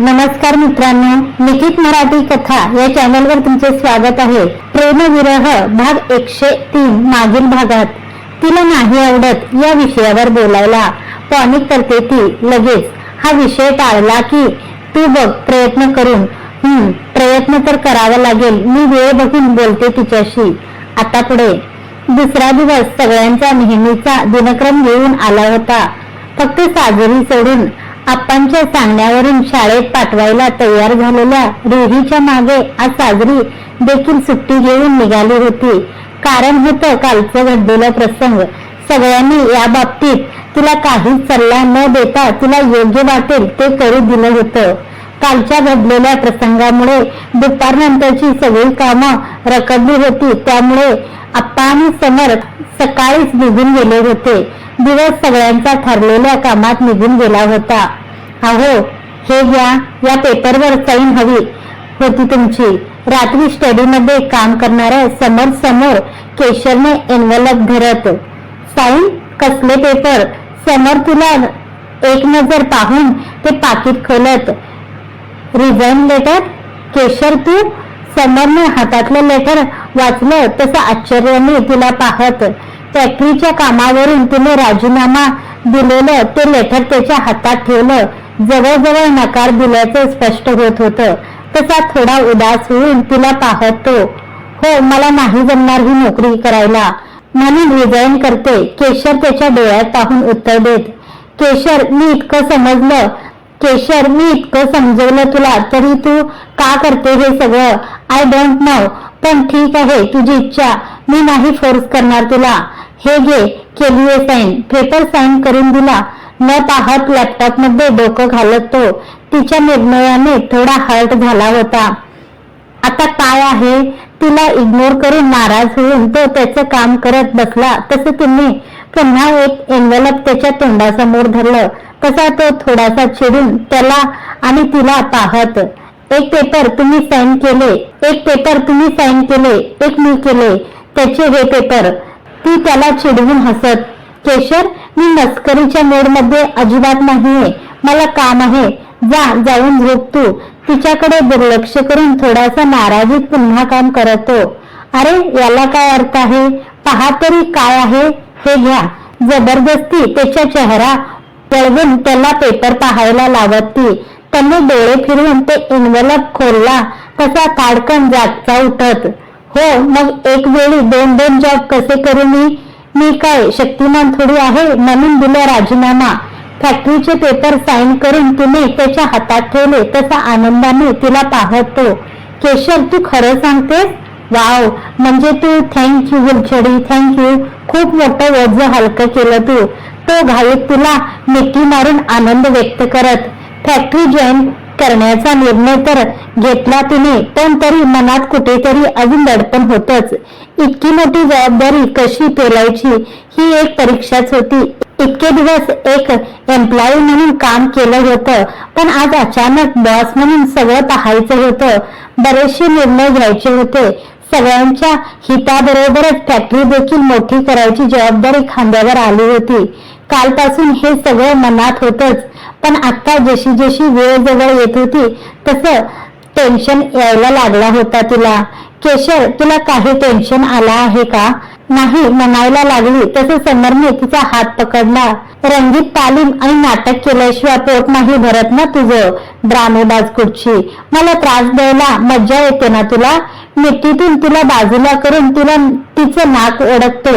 नमस्कार मित्रांनो लिखित मराठी कथा या चॅनलवर तुमचे स्वागत आहे. प्रेमविरह भाग एकशे तीन मागील भागात. तिला नाही आवडत या विषयावर बोलायला. पॉनिक करते ती लगेच. हा विषय टाळला की तू बघ प्रयत्न करून. हम्म प्रयत्न तर करावा लागेल. मी वेळ बघून बोलते तिच्याशी आता पुढे. दुसरा दिवस सगळ्यांचा नेहमीचा दिनक्रम घेऊन आला होता. फक्त साजरी सोडून आप्पांच्या सांगण्यावरून शाळेत पाठवायला तयार झालेल्या रेहीच्या मागे आज साजरी देखील सुट्टी घेऊन निघाली होती. कारण होतं कालचं घडलेला प्रसंग. सगळ्यांनी या बाबतीत तिला काहीच सल्ला न देता तिला योग्य वाटेल ते करू दिलं होतं. कालच्या घडलेल्या प्रसंगामुळे दुपारनंतरची सगळी कामं रखडली होती. त्यामुळे आप्पा आणि समर सकाळीच निघून गेले होते. दिवस सगळ्यांचा ठरलेल्या कामात निघून गेला होता. अहो हे घ्या या पेपरवर साईन हवी. होती तुमची. रात्री स्टडीमध्ये काम करणाऱ्या समोर समोर केशरने एनवलप धरत. साईन कसले पेपर? समोर तुला एक नजर पाहून ते पाकिट खोलत. रिझाईन लेटर केशर तू? समरने हातातलं लेटर वाचलं तसं आश्चर्याने तिला पाहत. फॅक्टरीच्या कामावरून तिने राजीनामा दिलेलं ते लेटर त्याच्या हातात ठेवलं. जवळजवळ नकार दिल्याचं स्पष्ट होत होतं. तसा थोडा उदास होऊन तिला पाहत. तो हो मला नाही जमणार ही नोकरी करायला. म्हणून रिझाईन करते. केशर त्याच्या डोळ्यात पाहून उत्तर देत केशर मी इतकं समजलं. केशर मी इतकं समजवलं तुला तरी तू का करते हे सगळं? आय डोंट नो पण ठीक आहे तुझी इच्छा. मी नाही फोर्स करणार तुला. हे घे केली साईन पेपर साईन करून दिला. न पाहत लॅपटॉपमध्ये डोकं घालत. तो तिच्या निर्णयाने थोडा हर्ट झाला होता. आता काय आहे? तिला इग्नोर करून नाराज होऊन तो त्याचं काम करत बसला. तसं तुम्ही पुन्हा एक एनवेलप त्याच्या तोंडासमोर धरलं. तसा तो थोडासा चिडून त्याला आणि तिला पाहत एक पेपर तुम्ही साईन केले. एक पेपर तुम्ही साईन केले. एक मी केले. त्याचे हे पेपर ती त्याला चिडवून हसत केशर मी मस्करीच्या मोडमध्ये अजिबात नाहीये. मला काम आहे. जा जाऊन झोप तू. तिच्याकडे दुर्लक्ष करून थोडासा नाराजीत पुन्हा काम करतो. अरे याला काय अर्थ आहे? पहा तरी काय आहे? हे घ्या. जबरदस्ती त्याच्या चेहरा पळवून त्याला पेपर पाहायला लावत. ती त्यांनी डोळे फिरवून ते इन्व्हलप खोलला. तसा ताडकन जागचा उठत. हो मग एक वेळी दोन दोन जॉब कसे करू मी? मी काय शक्तिमान थोडी आहे? म्हणून दिला राजीनामा. फॅक्टरीचे पेपर साईन करून तिने त्याच्या हातात ठेवले तसा आनंदाने तिला पाहतो. केशव तू खरं सांगतेस? वाव म्हणजे तू thank thank you Gulchhadi thank you खूप मोठं वज हलकं केलं तू. तो घाईत तुला मिठी मारून आनंद व्यक्त करत. फॅक्टरी जॉईन करण्याचा निर्णय तर घेतला तिने पण तरी मनात कुठेतरी अजून दडपण होतच. इतकी मोठी जबाबदारी कशी पेलायची ही एक परीक्षाच होती. इतके दिवस एक एम्प्लॉई म्हणून काम केलं होतं पण आज अचानक बॉस म्हणून सगळं पाहायचं होतं. बरेचसे निर्णय घ्यायचे होते. सगळ्यांच्या हिताबरोबरच फॅक्टरी देखील मोठी करायची जबाबदारी खांद्यावर आली होती. कालपासून हे सगळं मनात होतच. पण आता जशी जशी वेळ जवळ येत होती तसं टेन्शन यायला लागला होता तिला. केशर तुला काही टेन्शन आला आहे का? नाही म्हणायला लागली. तसे समरने तिचा हात पकडला. रंगीत तालीम आणि नाटक केल्याशिवाय पोट नाही भरत ना तुझं ड्रामेबाज कुठची? मला त्रास द्यायला मज्जा येते ना तुला? मिट्टीतून तुला बाजूला करून तुला तिचं नाक ओळखतो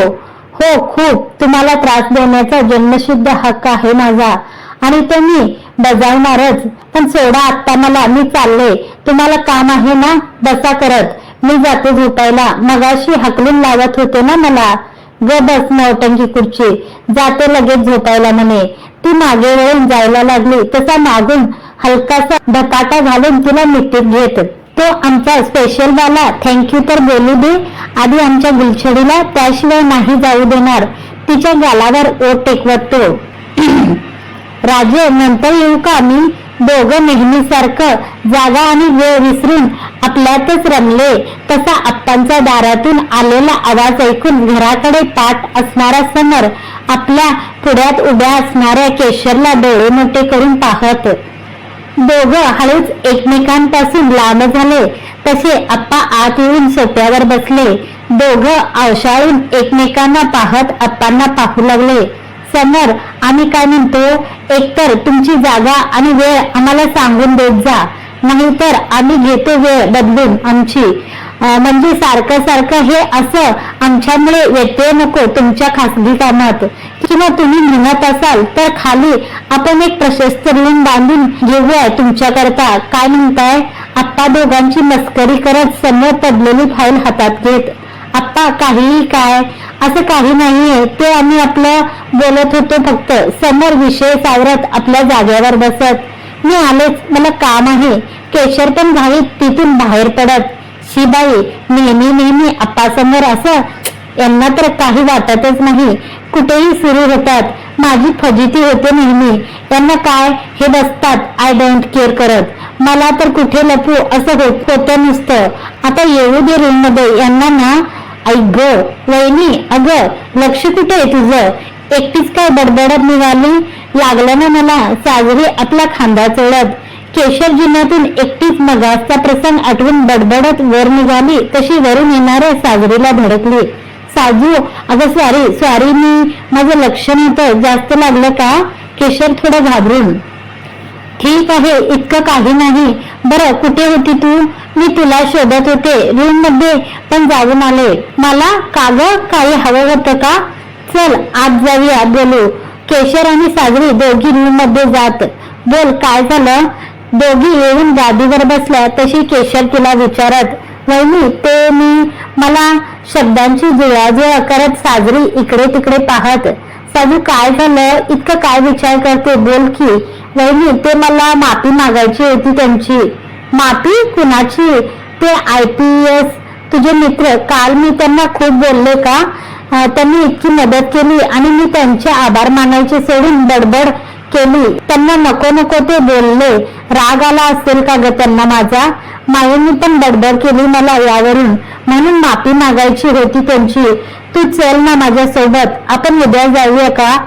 हो खूप. तुम्हाला त्रास देण्याचा जन्मसिद्ध हक्क आहे माझा. आणि तो मी बजावणारच. पण सोडा आत्ता मला. मी चालले. तुम्हाला काम आहे ना? बसा करत. मी जाते झोपायला. मगाशी हकलून लावत होते ना मला. ग बस नवटंकी खुर्ची. जाते लगेच झोपायला म्हणे. ती मागे वळून जायला लागली. तसा मागून हलकासा धपाटा घालून तिला मिठीत घेत. तो आमचा स्पेशल वाला. थँक्यू तर बोलू दे. आधी आमच्या गुलछडीला त्याशिवाय नाही जाऊ देणार. तिच्या गालावर ओट टेकवत. तो राजे नंतर येऊ का मी? दोघं नेहमीसारखं जागा आणि वेळ विसरून आपल्यातच रमले. तसा आप्पांच्या दारातून आलेला आवाज ऐकून घराकडे पाठ असणारा समर आपल्या पुढ्यात उभ्या असणाऱ्या केशरला डोळे मोठे करून पाहत. दोघं हळूच एकमेकांपासून लांब झाले. तसे आप्पा आत येऊन सोप्यावर बसले. दोघं आवशाळून एकमेकांना पाहत आप्पांना पाहू लागले. समर आम्ही काय म्हणतो? एकतर तुमची जागा आणि वेळ आम्हाला सांगून देत जा. नाहीतर आम्ही घेतो वेळ बदलून आमची. म्हणजे सारखं सारखं हे असं आमच्यामुळे व्यत्यय नको तुमच्या खासगी कामात. किंवा तुम्ही म्हणत असाल तर खाली आपण एक प्रशस्त रूम बांधून घेऊया तुमच्याकरता. काय म्हणताय? आप्पा दोघांची मस्करी करत समोर पडलेली फाईल हातात घेत आप्पा काहीही काय? असं काही नाहीये. ते आम्ही आपलं बोलत होतो फक्त. समोर विषय सावरत आपल्या जागेवर बसत. मी आलेच. मला काम आहे. केशर पण घाईत तिथून बाहेर पडत. बाई नेहमी नेहमी आप्पासमोर असं यांना तर काही वाटतच नाही. कुठेही सुरू होतात. माझी फजिती होते नेहमी. यांना काय? हे बसतात. आय डोंट केअर करत. मला तर कुठे लपू असं होत होतं नुसतं. आता येऊ दे रूममध्ये यांना ना आई ग वहिनी अगं लक्ष कुठे आहे तुझं? एकटीच काय बडबडत निघाली? लागलं ना मला. साजरी आपला खांदा चोळत. केशर जिल्ह्यातून एकटीच मगासचा प्रसंग आठवून बडबडत वर निघाली तशी वरून येणाऱ्या साजरीला धडकली. साजू अगं सॉरी सॉरी मी माझं लक्ष नव्हतं. जास्त लागलं का? केशर थोडं घाबरून. ठीक आहे इतकं काही नाही. बरं कुठे होती तू? मी तुला शोधत होते. रूममध्ये पण जाऊन आले. मला काग काही हवं होतं का? चल आज जाऊया बोलू. केशर आणि सागरी दोघी रूममध्ये जात. बोल काय झालं? दोघी येऊन गादीवर बसल्या तशी केशर तिला विचारत वहिनी ते मी मला शब्दांची जुळाजुळा करत साजरी इकडे तिकडे पाहत. साजू काय झालं? इतकं काय विचार करते? बोल की. वहिनी ते मला माफी मागायची होती त्यांची. माफी? कुणाची? ते आय पी एस तुझे मित्र. काल मी त्यांना खूप बोलले का? त्यांनी इतकी मदत केली आणि मी त्यांचे आभार मानायचे सोडून बडबड केली. त्यांना नको नको ते बोलले. राग आला असेल का ग त्यांना माझा? मायेने पण बडबड केली मला यावरून. म्हणून माफी मागायची होती त्यांची. तू चल ना माझ्या सोबत आपण उद्या जाऊया का?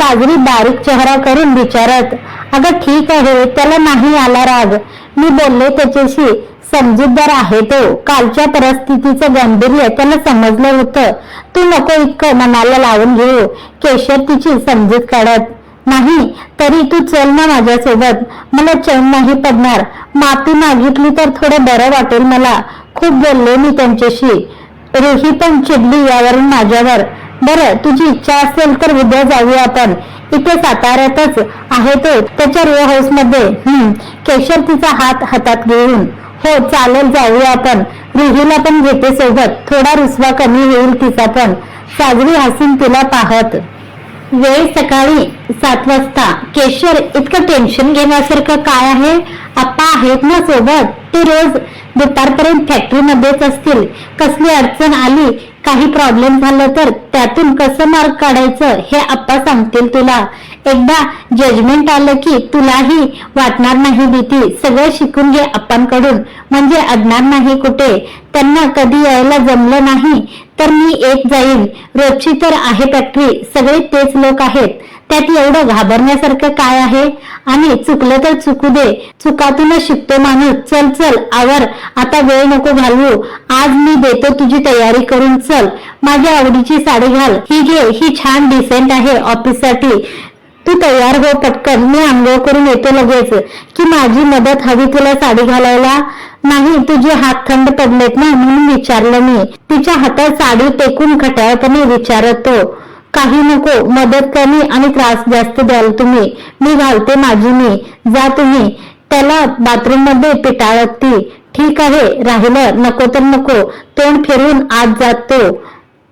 साजरी बारीक चेहरा करून विचारत. अगं ठीक आहे त्याला नाही आला राग. मी बोलले त्याच्याशी. समजूतदार आहे तो. कालच्या परिस्थितीचं गांभीर्य त्याला समजलं होतं. तू नको इतकं मनाला लावून घेऊ. केशर तिची समजूत काढत. नाही तरी तू चल ना माझ्यासोबत. मला चैन नाही पडणार. माफी मागितली तर थोडं बरं वाटेल मला. खूप बोलले मी त्यांच्याशी. रेही पण चिडली यावरून माझ्यावर. बरं तुझी इच्छा असेल तर उद्या जाऊया आपण. इथे साताऱ्यातच आहे तो त्याच्या रो हाऊसमध्ये. हम्म केशर तिचा हात हातात घेऊन. हो चालेल जाऊया आपण. रुहीला पण घेते सोबत. थोडा रुसवा कमी होईल तिचा पण. साजरी हसून तिला पाहत. वेळ सकाळी सात वाजता. केशर इतकं टेन्शन घेण्यासारखं काय आहे? आप्पा आहेत ना सोबत? ते रोज दुपारपर्यंत फॅक्टरीमध्येच असतील. कसली अडचण आली? काही प्रॉब्लेम झालं तर त्यातून कसं मार्क काढायचं? हे आप्पा सांगतील तुला. एकदा जजमेंट आलं की तुलाही वाटणार नाही भीती. सगळं शिकून घे आप्पांकडून. म्हणजे अडणार नाही कुठे. त्यांना कधी यायला जमलं नाही. तर मी एक जाईन. रोजची तर आहे फॅक्टरी सगळे तेच लोक आहेत. त्यात एवढं घाबरण्यासारखं काय आहे? आणि चुकलं तर चुकू दे. चुकातूनच शिकतो माणूस. चल चल आवर. आता वेळ नको घालवू. आज मी देतो तुझी तयारी करून. चल माझ्या आवडीची साडी घाल. ही घे. ही छान डिसेंट आहे ऑफिससाठी तू तयार हो पटकन. मी आंघोळ करून येते लगेच. की माझी मदत हवी तुला साडी घालायला? नाही तुझे हात थंड पडलेत ना म्हणून विचारलं मी. तिच्या हातात साडी टेकून खटाळपणे विचारत. तो काही नको मदत कमी आणि त्रास जास्त द्याल तुम्ही. मी घालते माझी मी. जा तुम्ही. त्याला बाथरूममध्ये पिटाळत. ती ठीक आहे राहिलं. नको तर नको. तोंड फिरून आत जात. तो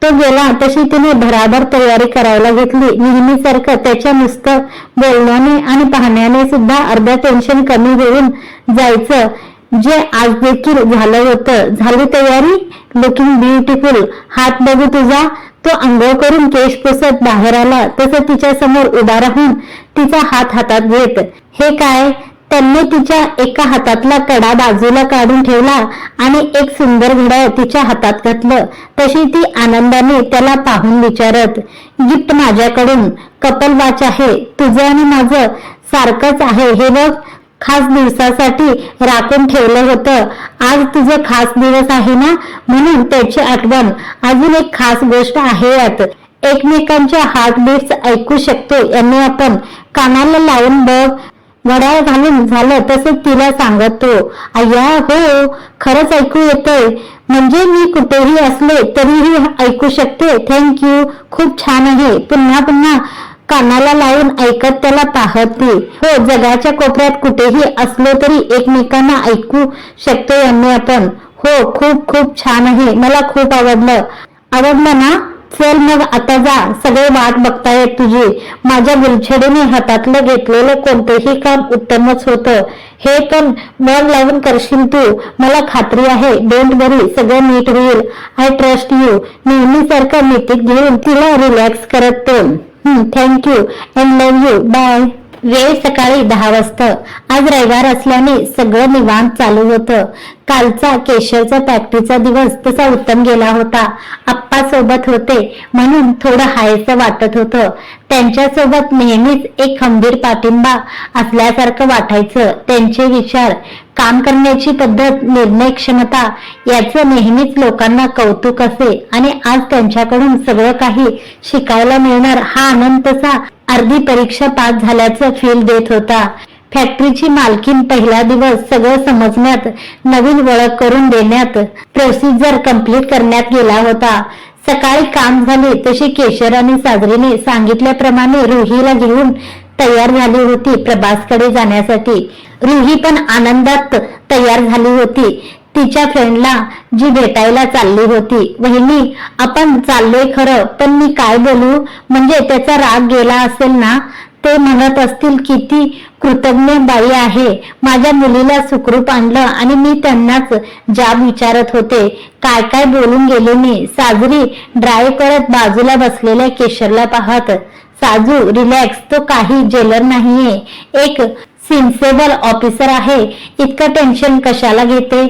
तो गेला तशी तिने भराभर तयारी करायला घेतली. नेहमीसारखं त्याच्या नुसतं बोलण्याने आणि पाहण्याने सुद्धा अर्धा टेन्शन कमी होऊन जायचं. जे आज देखील झालं होतं. झाली तयारी? लुकिंग ब्युटिफुल हात बघू तुझा. तो अंघोळ करून केश पुसत बाहेर आला. तसं तिच्या समोर उभा राहून तिचा हात हातात घेत. हे काय? त्यांनी तिच्या एका हातातला कडा बाजूला काढून ठेवला आणि एक सुंदर घड्याळ तिच्या हातात घातलं. तशी ती आनंदाने त्याला पाहून विचारत गिफ्ट माझ्याकडून. कपल वाच आहे. तुझं आणि माझं सारखंच आहे. हे बघ खास दिवसासाठी राखून ठेवलं होतं. आज तुझं खास दिवस आहे ना? म्हणून त्याची आठवण अजून एक खास गोष्ट आहे यात. एकमेकांच्या हार्टबीट्स ऐकू शकतो. यांनी आपण कानाला लावून बघ. घड्याळ घालून झालं तसं तिला सांगतो. अय्या हो खरंच ऐकू येतंय. म्हणजे मी कुठेही असले तरीही ऐकू शकते. थँक्यू खूप छान आहे. पुन्हा पुन्हा कानाला लावून ऐकत त्याला पाहते. हो जगाच्या कोपऱ्यात कुठेही असलो तरी एकमेकांना ऐकू शकतो यांनी आपण. हो खूप खूप छान आहे. मला खूप आवडलं. आवडलं ना? चल मग आता जा. सगळे वाट बघतायत तुझी. माझ्या गुलछडीने हातातलं घेतलेलं कोणतेही काम उत्तमच होतं. हे पण मन लावून करशील तू. मला खात्री आहे डोंट वरी सगळं नीट होईल. आय ट्रस्ट यू नेहमीसारखं मीटिंग घेऊन तिला रिलॅक्स करत तो thank you and love you bye वेळ सकाळी दहा वाजता. आज रविवार असल्याने सगळं निवांत चालू होतं. कालचा केशवचा फॅक्टरीचा दिवस तसा उत्तम गेला होता. आप्पा सोबत होते म्हणून थोडं हायचं वाटत होतं. त्यांच्यासोबत नेहमीच एक खंबीर पाठिंबा असल्यासारखं वाटायचं. त्यांचे विचार काम करण्याची पद्धत निर्णय क्षमता याचं नेहमीच लोकांना कौतुक असे. आणि आज त्यांच्याकडून सगळं काही शिकायला मिळणार हा आनंद तसा अर्धी परीक्षा पास झाल्याचं फील देत होता. फॅक्टरीची मालकीन पहिला दिवस सगळं समजण्यात नवीन ओळख करून देण्यात प्रोसिजर कंप्लीट करण्यात गेला होता. सकाळी काम झाले तशी केशर आणि साजरीने सांगितल्याप्रमाणे रुहीला घेऊन तयार झाली होती प्रभासकडे जाण्यासाठी. रुही पण आनंदात तयार झाली होती. तिच्या फ्रेंडला जी भेटायला चालली होती. वहिनी आपण चाललोय खरं पण मी काय बोलू? म्हणजे त्याचा राग गेला असेल ना? ते म्हणत असतील किती कृतज्ञ बाई आहे. माझ्या मुलीला सुखरूप आणलं आणि मी त्यांनाच जाब विचारत होते. काय काय बोलून गेले मी? साजरी ड्राय करत बाजूला बसलेल्या केशरला पाहत साजू रिलॅक्स तो काही जेलर नाहीये. एक सिन्सेबल ऑफिसर आहे. इतकं टेन्शन कशाला घेते?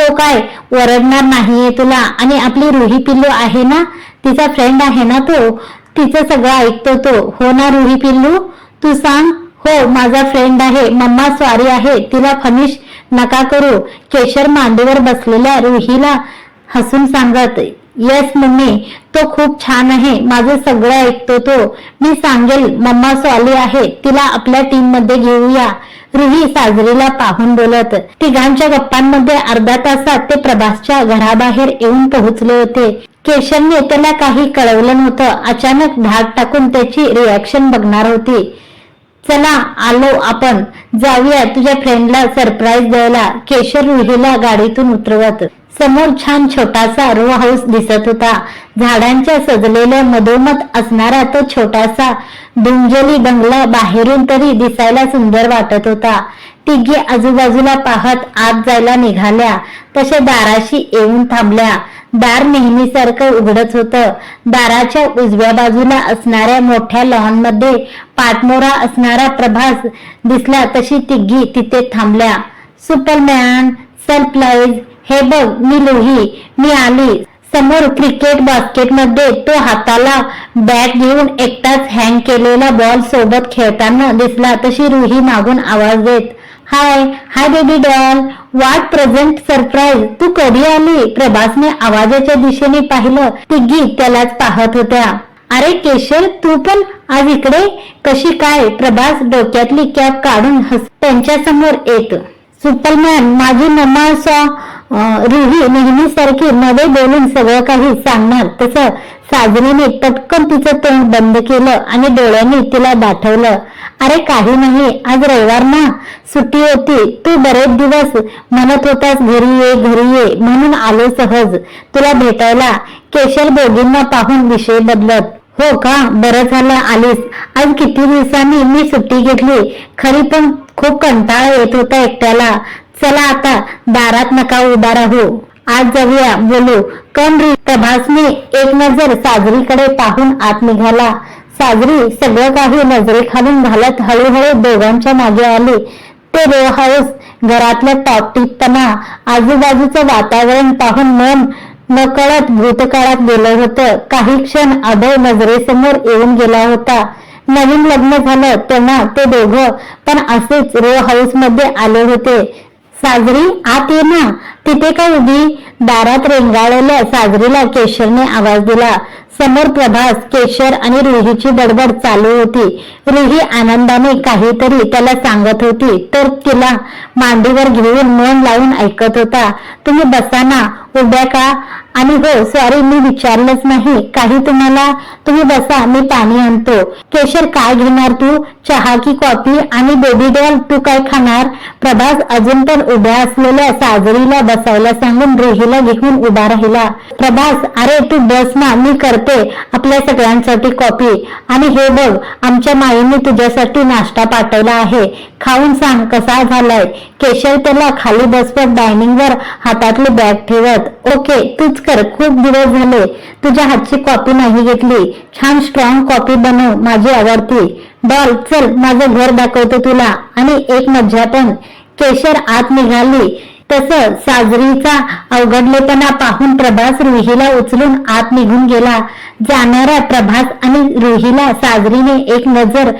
तो काय ओरडणार नाहीये तुला? आणि आपली रुही पिल्लू आहे ना? तिचा फ्रेंड आहे ना तो? तिचं सगळं ऐकतो तो. हो ना रुही पिल्लू? तू सांग. हो माझा फ्रेंड आहे. मम्मा स्वारी आहे. तिला फनिश नका करू. केशर मांडीवर बसलेल्या रुहीला हसून सांगत येस मम्मी तो खूप छान आहे. माझं सगळं ऐकतो तो. मी सांगेल मम्मा सॉली आहे. तिला आपल्या टीममध्ये घेऊया. रुही साजरीला पाहून बोलत. तिघांच्या गप्पांमध्ये अर्धा तासात ते प्रभासच्या घराबाहेर येऊन पोहोचले होते. केशवने त्याला काही कळवलं नव्हतं. अचानक धाक टाकून त्याची रिॲक्शन बघणार होती. चला आलो आपण. जाऊया तुझ्या फ्रेंडला सरप्राईज द्यायला. केशर रुहीला गाडीतून उतरवत. समोर छान छोटासा रो हाऊस दिसत होता. झाडांच्या सजलेल्या मधोमध असणारा तो छोटासा दुंजली बंगला बाहेरून तरी दिसायला सुंदर वाटत होता. तिघी आजूबाजूला पाहत आत जायला निघाल्या. तसे दाराशी येऊन थांबल्या. दार नेहमीसारखं उघडत होतं. दाराच्या उजव्या बाजूला असणाऱ्या मोठ्या लॉनमध्ये पाठमोरा असणारा प्रभास दिसला तशी तिघी तिथे थांबल्या. सुपरमॅन सरप्राईज हे बघ मी लोही मी आली. समोर क्रिकेट बास्केटमध्ये तो हाताला बॅट घेऊन एकटाच हँग केलेला बॉल सोबत खेळताना दिसला तशी रुही मागून आवाज देत. Hi hi baby doll what present surprise तू कधी आली? प्रभासने आवाजाच्या दिशेने पाहिलं. तिघी त्यालाच पाहत होत्या. अरे केशर तू पण? आज इकडे? कशी काय? प्रभास डोक्यातली कॅप काढून हस त्यांच्यासमोर येत. सुपरमॅन माझी मम्मा सॉ रुही नेहमीसारखी नवे बोलून सगळं काही सांगणार. तसं साजरीने पटकन तिचं तोंड बंद केलं आणि डोळ्यांनी तिला दाठवलं. अरे काही नाही. आज रविवार ना. सुट्टी होती. तू बरेच दिवस म्हणत होतास घरी ये घरी ये. म्हणून आलो सहज. तुला भेटायला केशर बोगींना पाहून विषय बदलत. हो का? बरं झालं आलीस. आज किती दिवसांनी मी सुट्टी घेतली. खरी पण खूप कंटाळा येत होता एकट्याला. चला आता दारात नका उभा राहू. आज जाऊया बोलू. कम रे? प्रभासने एक नजर साजरीकडे पाहून आत निघाला. साजरी सगळं काही नजरेखालून घालत हळूहळू दोघांच्या मागे आली. ते रो हाऊस घरातलं टॉपटीपणा आजूबाजूचं वातावरण पाहून मन नकळत भूतकाळात गेलं होतं. काही क्षण अभय नजरेसमोर येऊन गेला होता. नवीन लग्न झालं तेव्हा ते दोघं पण असेच रो हाऊसमध्ये आले होते. साजरी आत ये ना. तिथे का उभी? दारात रेंगाळलेल्या साजरीला केशरने आवाज दिला. समोर प्रभास केशर आणि रुहीची बडबड चालू होती. रुही आनंदाने काहीतरी त्याला सांगत होती. तर तिला मांडीवर घेऊन मन लावून ऐकत होता. तुम्ही बसा ना. उभ्या का? आणि हो सॉरी मी विचारलंच नाही. काही तुम्हाला तुम्ही बसा मी पाणी आणतो. केशर काय घेणार तू? चहा की कॉफी? आणि बेबी डॉल तू काय खाणार? प्रभास अजून पण उभ्या असलेल्या साजरीला बसायला सांगून रेहीला घेऊन उभा राहिला. प्रभास अरे तू बस ना मी करते आपल्या सगळ्यांसाठी कॉफी. आणि हे बघ आमच्या माईने तुझ्यासाठी नाश्ता पाठवला आहे. खाऊन सांग कसा झालाय? केशर त्याला खाली बसवत डायनिंगवर हातातली बॅग ठेवत ओके तूच कर. खूप दिवस झाले. तुझ्या हातची कॉपी नाही घेतली. छान स्ट्रॉंग कॉपी बनव माझी आवडती. डॉल चल माझं घर दाखवतो तुला. आणि एक मज्जा पण. केशर आत निघाली. तस साजरीचा अवघडलेपणा पाहून प्रभास रुहीला उचलून आत निघून गेला. जाणाऱ्या प्रभास आणि रुहीला साजरीने एक नजर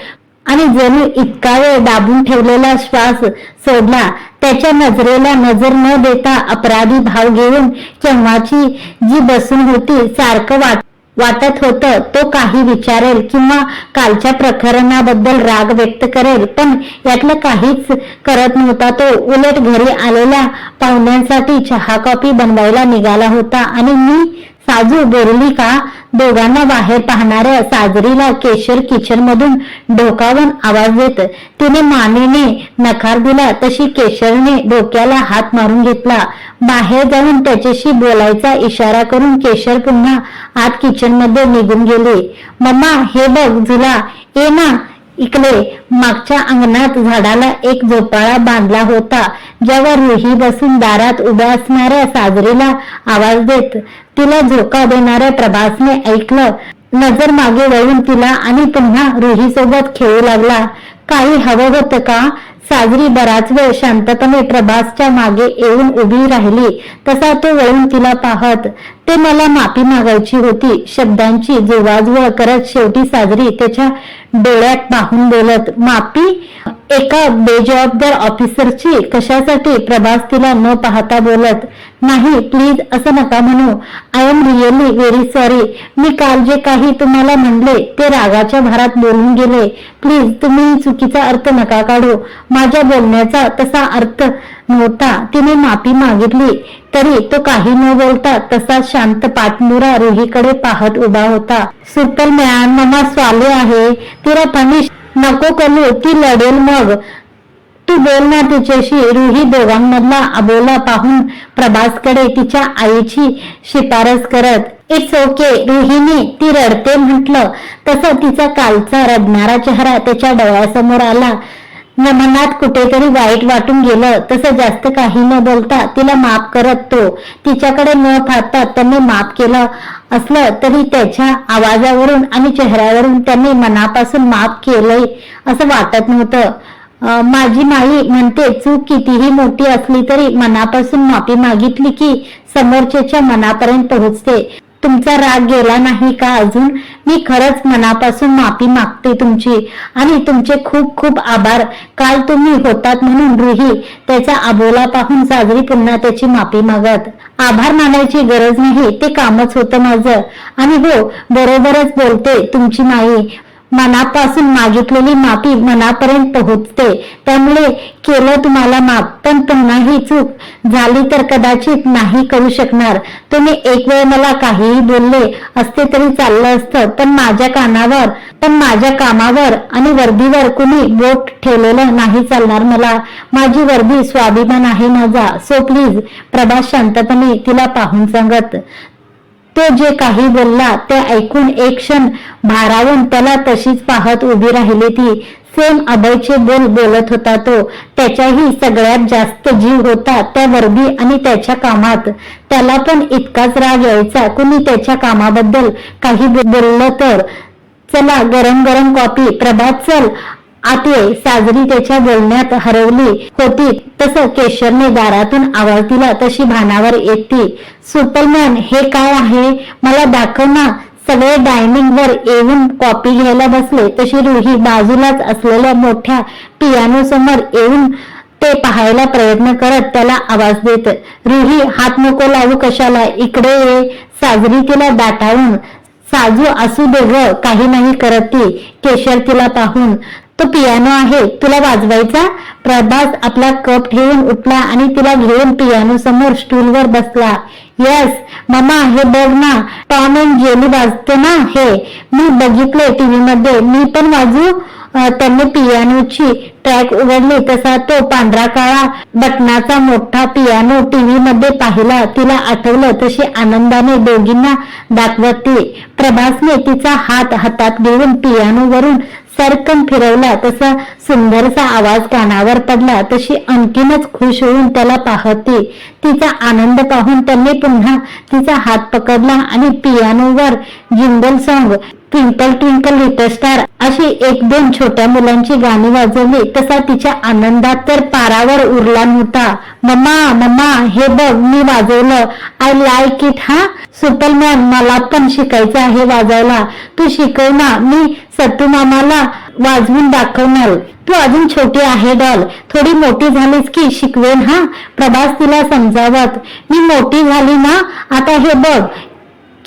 आणि जणू इतका वेळ दाबून ठेवलेला श्वास सोडला त्याच्या नजरेला नजर न देता अपराधी भाव घेऊन केव्हाची जी बसून होती सारखं वाट वाटत होतं तो काही विचारेल किंवा कालच्या प्रकरणाबद्दल राग व्यक्त करेल. पण यातलं काहीच करत नव्हता तो. उलट घरी आलेल्या पाहुण्यांसाठी चहा कॉफी बनवायला निघाला होता आणि मी साजू बोलली का? दोघांना बाहेर पाहणाऱ्या साजरीला केशर किचन मधून डोकावून आवाज देत तिने मानेने नकार दिला तशी केशरने डोक्याला हात मारून घेतला. बाहेर जाऊन त्याच्याशी बोलायचा इशारा करून केशर पुन्हा आत किचनमध्ये निघून गेले. मम्मा हे बघ झुला ये ना. इकडे. मागच्या अंगणात झाडाला एक झोपाळा बांधला होता ज्यावर रुही बसून दारात उभ्या असणाऱ्या साजरीला आवाज देत तिला झोका देणाऱ्या प्रभासने ऐकलं. नजर मागे वळून तिला आणि पुन्हा रुही सोबत खेळू लागला. काही हवं होतं का? साजरी बराच वेळ शांतपणे प्रभासच्या मागे येऊन उभी राहिली. तसा तो वळून तिला पाहत ते मला माफी मागायची होती शब्दांची जुळवाजुळव करत शेवटी साजरी त्याच्या डोळ्यात पाहून बोलत माफी? एका बेजबाबदार ऑफिसरची कशासाठी? प्रभास तिला न पाहता बोलत नाही प्लीज असं नका म्हणू. I am really very sorry मी काल जे काही तुम्हाला म्हणले ते रागाच्या भारात बोलून गेले. प्लीज तुम्ही चुकीचा अर्थ नका काढू. माझ्या बोलण्याचा तसा अर्थ नव्हता. तिने माफी मागितली तरी तो काही न बोलता तसा शांत पाठमुरा रोहीकडे पाहत उभा होता. सुपर मॅन ममा स्वाले आहे. तिला पनिश नको करू ती लढेल मग. तू बोल ना तिच्याशी रुही दोघांमधला अबोला पाहून प्रभासकडे तिच्या आईची शिफारस करत इट्स ओके रुहीने ती रडते म्हटलं. तसं तिचा कालचा रडणारा चेहरा त्याच्या डोळ्यासमोर आला. नमनात मनात कुठेतरी वाईट वाटून गेलं. तसं जास्त काही न बोलता तिला माफ करत तो. तिच्याकडे न पाहता त्यांनी माफ केलं असलं तरी त्याच्या आवाजावरून आणि चेहऱ्यावरून त्यांनी मनापासून माफ केलंय असं वाटत नव्हतं. माझी माई म्हणते चूक कितीही मोठी असली तरी मनापासून माफी मागितली की समोरच्याच्या मनापर्यंत पोहोचते. तुमचा राग गेला नाही का अजून? मी खरंच मनापासून माफी मागते तुमची. आणि तुमचे खूप खूप आभार. काल तुम्ही होतात म्हणून रुही. त्याचा आबोला पाहून साजरी पुन्हा त्याची माफी मागत. आभार मानायची गरज नाही ते कामच होतं माझं. आणि हो बरोबरच बोलते तुमची माई. मनापासून मागितलेली माफी मनापर्यंत पोहोचते. त्यामुळे केलं तुम्हाला माफ पण पुन्हा ही चूक झाली तर कदाचित नाही करू शकणार. तुम्ही एक वेळ मला काहीही बोलले असते तरी चाललं असतं पण माझ्या कानावर पण माझ्या कामावर आणि वर्दीवर कुणी बोट ठेवलेलं नाही चालणार मला. माझी वर्दी स्वाभिमान आहे माझा. सो प्लीज प्रभास शांतपणे तिला पाहून सांगत तो जे काही बोलला ते ऐकून एक क्षण भारावून त्याला तशीच पाहत उभी राहिली ती. सेम अभयचे बोल बोलत होता तो. त्याच्याही सगळ्यात जास्त जीव होता त्या वर्दी आणि त्याच्या कामात. त्याला पण इतकाच राग यायचा कुणी त्याच्या कामाबद्दल काही बोललं तर. चला गरम गरम कॉफी प्रभात चल. आत साजरी त्याच्या बोलण्यात हरवली होती. तसं केशरने दारातून आवाज दिला तशी भानावर येते. सुपरमॅन हे काय आहे? मला दाखव ना. सगळे डायनिंग वर येऊन कॉपी घ्यायला बसले. तशी रुही बाजूलाच असलेल्या मोठ्या पियानो समोर येऊन ते पाहायला प्रयत्न करत त्याला आवाज देत रुही हात नको लावू कशाला? इकडे ये. साजरी तिला दाटावून साजू असू दे ग काही नाही करत ती. केशर तिला पाहून तो पियानो आहे. तुला वाजवायचा? प्रभास आपला कप ठेवून उठला आणि तिला घेऊन पियानो समोर स्टूलवर बसला. येस ममा हे बघ ना टॉम अँड जेली वाजते ना हे. मी बघितले टीव्ही मध्ये मी पण वाजू. त्यांनी पियानोची ट्रॅक उघडली. तसा तो पांढरा काळा बटनाचा मोठा पियानो टीव्ही मध्ये पाहिला. तिला आठवलं तशी आनंदाने दोघींना दाखवत. ती प्रभासने तिचा हात हातात घेऊन पियानो वरून सरकन फिरवला तसा सुंदरसा आवाज कानावर पडला. तशी आणखीनच खुश होऊन त्याला पाहते. तिचा आनंद पाहून त्यांनी पुन्हा तिचा हात पकडला आणि पियानोवर jingle song twinkle twinkle little star अशी एक दोन छोट्या मुलांची गाणी वाजवली. तसा तिच्या आनंदात तर पारावर उरला नव्हता. मम्मा मम्मा हे बघ मी वाजवलं. आय लाईक इट हा? सुपरमॅन मला पण शिकायचं आहे वाजवायला तू शिकव ना मी सत्तू मामाला वाजवून दाखवणार. तू अजून छोटी आहे डॉल. थोडी मोठी झालीस की शिकवेन हा? प्रभास तिला समजावत मी मोठी झाली ना? आता हे बघ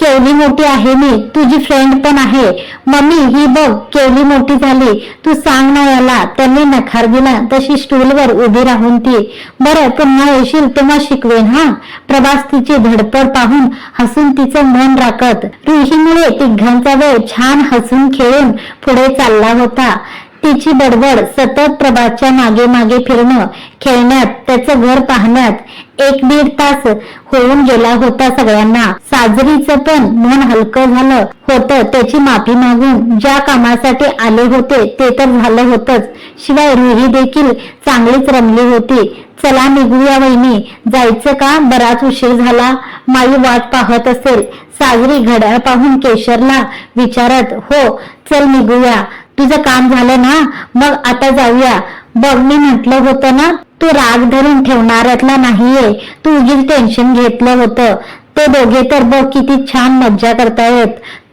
केवली मोठी आहे मी? तुझी फ्रेंड पण आहे. मम्मी ही बघ केवली मोठी झाली. तू सांग ना याला त्यांनी नकार दिला तशी स्टूलवर उभी राहून ती. बरं पुन्हा येशील तेव्हा शिकवेन हा? प्रभास तिची धडपड पाहून हसून तिचं मन राखत. रुहीमुळे तिघांचा वेळ छान हसून खेळून पुढे चालला होता. तिची बडबड सतत प्रभातच्या मागे मागे फिरणं खेळण्यात त्याचं घर पाहण्यात एक दीड तास होऊन गेला होता सगळ्यांना. साजरीचं पण मन हलकं झालं होतं त्याची माफी मागून ज्या कामासाठी आले होते ते तर झालं होतच. शिवाय रुही देखील चांगलीच रमली होती. चला निघूया वहिनी जायचं का? बराच उशीर झाला. माई वाट पाहत असेल. साजरी घड्याळ पाहून केशरला विचारत हो चल निघूया. तुझं काम झालं ना मग आता जाऊया. बघ मी म्हटलं होतं ना तू राग धरून ठेवणाऱ्यातला नाहीये. तू उगीच टेन्शन घेतलं होतं. ते दोघे तर बघ किती छान मज्जा करतायत.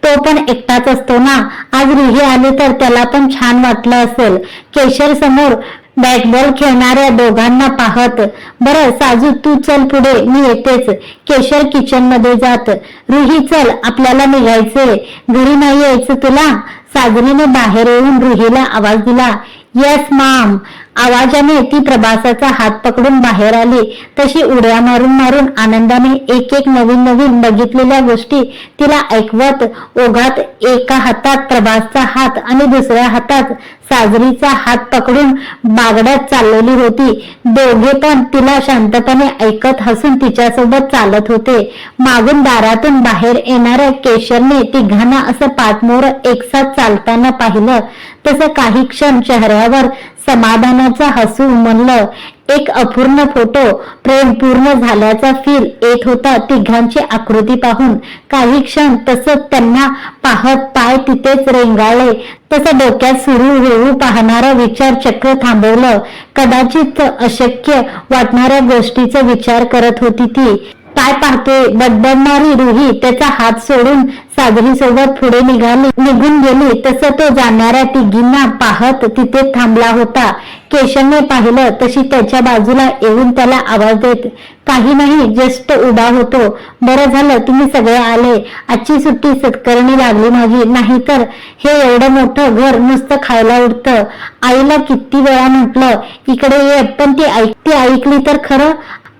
तो पण एकटाच असतो ना. आज रुही आली तर त्याला पण छान वाटलं असेल. केशर समोर बॅटबॉल खेळणाऱ्या दोघांना पाहत बरं साजू तू चल पुढे मी येतेच. केशर किचनमध्ये जात. रुही चल आपल्याला निघायचंय. घरी नाही यायचं तुला? सागरीने बाहेर येऊन रुहीला आवाज दिला येस माम आवाजाने ती प्रभासाचा हात पकडून बाहेर आली. तशी उड्या मारून मारून आनंदाने एक एक नवीन नवीन बघितलेल्या गोष्टी तिला ऐकवत ओघात एका हातात प्रभासचा हात आणि दुसऱ्या हातात साजरीचा हात पकडून बागड्यात चाललेली होती. दोघे पण तिला शांतपणे ऐकत हसून तिच्यासोबत चालत होते. मागून दारातून बाहेर येणाऱ्या केशरने तिघांना असं पाठमोर एकसाथ चालताना पाहिलं. तसं काही क्षण चेहऱ्यावर समाधानाचा हसू उमललं एक अपूर्ण फोटो प्रेम पूर्ण झाल्याचा फील येत होता तिघांची आकृती पाहून. काही क्षण तसंच त्यांना पाहत पाय तिथेच रेंगाळले तसं डोक्यात सुरू होऊ पाहणारा विचार चक्र थांबवलं. कदाचित अशक्य वाटणाऱ्या गोष्टीचा विचार करत होती ती. काय पाहतोय बडबडणारी रुही त्याचा हात सोडून सागरी सोबत पुढे निघाली. निघून गेली तसं तो जाणाऱ्या तिघींना पाहत तिथे थांबला होता. केशवने पाहिलं तशी त्याच्या बाजूला येऊन त्याला आवाज देत काही नाही जस्ट उभा होतो. बरं झालं तुम्ही सगळे आले. आजची सुट्टी सत्करणी लागली माझी. नाहीतर हे एवढं मोठं घर नुसतं खायला उठतं आईला किती वेळा म्हटलं इकडे ये पण ती ऐक ती ऐकली तर खरं?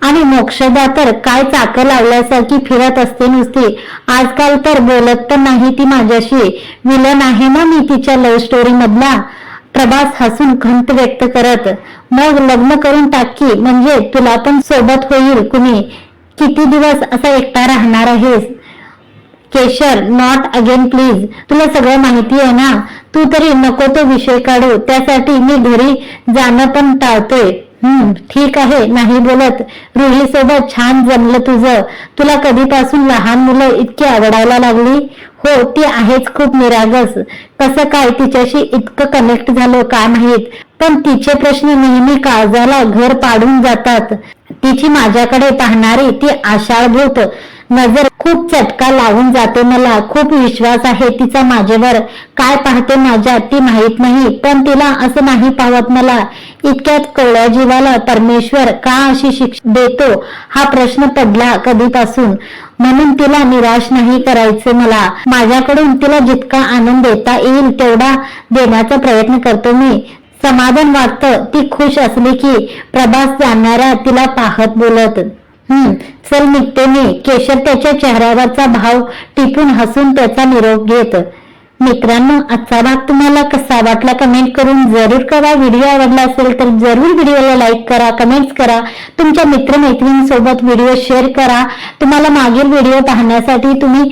आणि मोक्षदा तर काय चाकं लावल्यासारखी फिरत असते नुसती. आजकाल तर बोलत पण नाही ती माझ्याशी. विलन आहे ना मी तिच्या लव्ह स्टोरी मधला? प्रभास हसून खंत व्यक्त करत मग लग्न करून टाकी म्हणजे तुला पण सोबत होईल कुणी. किती दिवस असा एकटा राहणार आहेस? केशर नॉट अगेन प्लीज तुला सगळं माहिती आहे ना? तू तरी नको तो विषय काढू. त्यासाठी मी घरी जाणं पण टाळतोय. हम्म ठीक आहे नाही बोलत. रुही सोबत छान जमलं तुझं. तुला कधीपासून लहान मुलं इतकी आवडायला लागली? हो ती आहेच खूप निरागस. कसं काय तिच्याशी इतकं कनेक्ट झालं काय माहीत? पण तिचे प्रश्न नेहमी काळजाला घर पाडून जातात. तिची माझ्याकडे पाहणारी ती आषाढभूत नजर खूप चटका लावून जाते मला. खूप विश्वास आहे तिचा माझ्यावर. काय पाहते माझ्यात ती माहीत नाही. पण तिला असं नाही पाहत मला. इतक्यात कवळ्या जीवाला परमेश्वर का अशी शिक्षा देतो? हा प्रश्न पडला कधीपासून. म्हणून तिला निराश नाही करायचे मला. माझ्याकडून तिला जितका आनंद देता येईल तेवढा देण्याचा प्रयत्न करतो मी. समाधान वाटतं. ती खुश असली की प्रभास जाणाऱ्या तिला पाहत बोलत हम्म. चल निघते मी केशर त्याच्या चेहऱ्यावरचा भाव टिपून हसून त्याचा निरोप घेत मित्रांनो आजचा भाग तुम्हाला कसा वाटला कमेंट करून जरूर करा. व्हिडिओ आवडला असेल तर जरूर व्हिडिओला लाईक करा कमेंट्स करा. तुमच्या मित्रमैत्रिणींसोबत व्हिडिओ शेअर करा. तुम्हाला मागील व्हिडिओ पाहण्यासाठी तुम्ही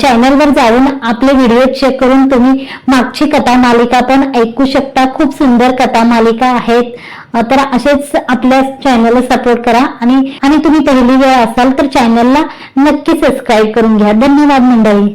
चॅनलवर जाऊन आपले व्हिडिओ चेक करून तुम्ही मागची कथा मालिका पण ऐकू शकता. खूप सुंदर कथा मालिका आहेत. तर असेच आपल्या चॅनलला सपोर्ट करा. आणि आणि तुम्ही पहिली वेळ असाल तर चॅनलला नक्की सबस्क्राईब करून घ्या. धन्यवाद मंडळी.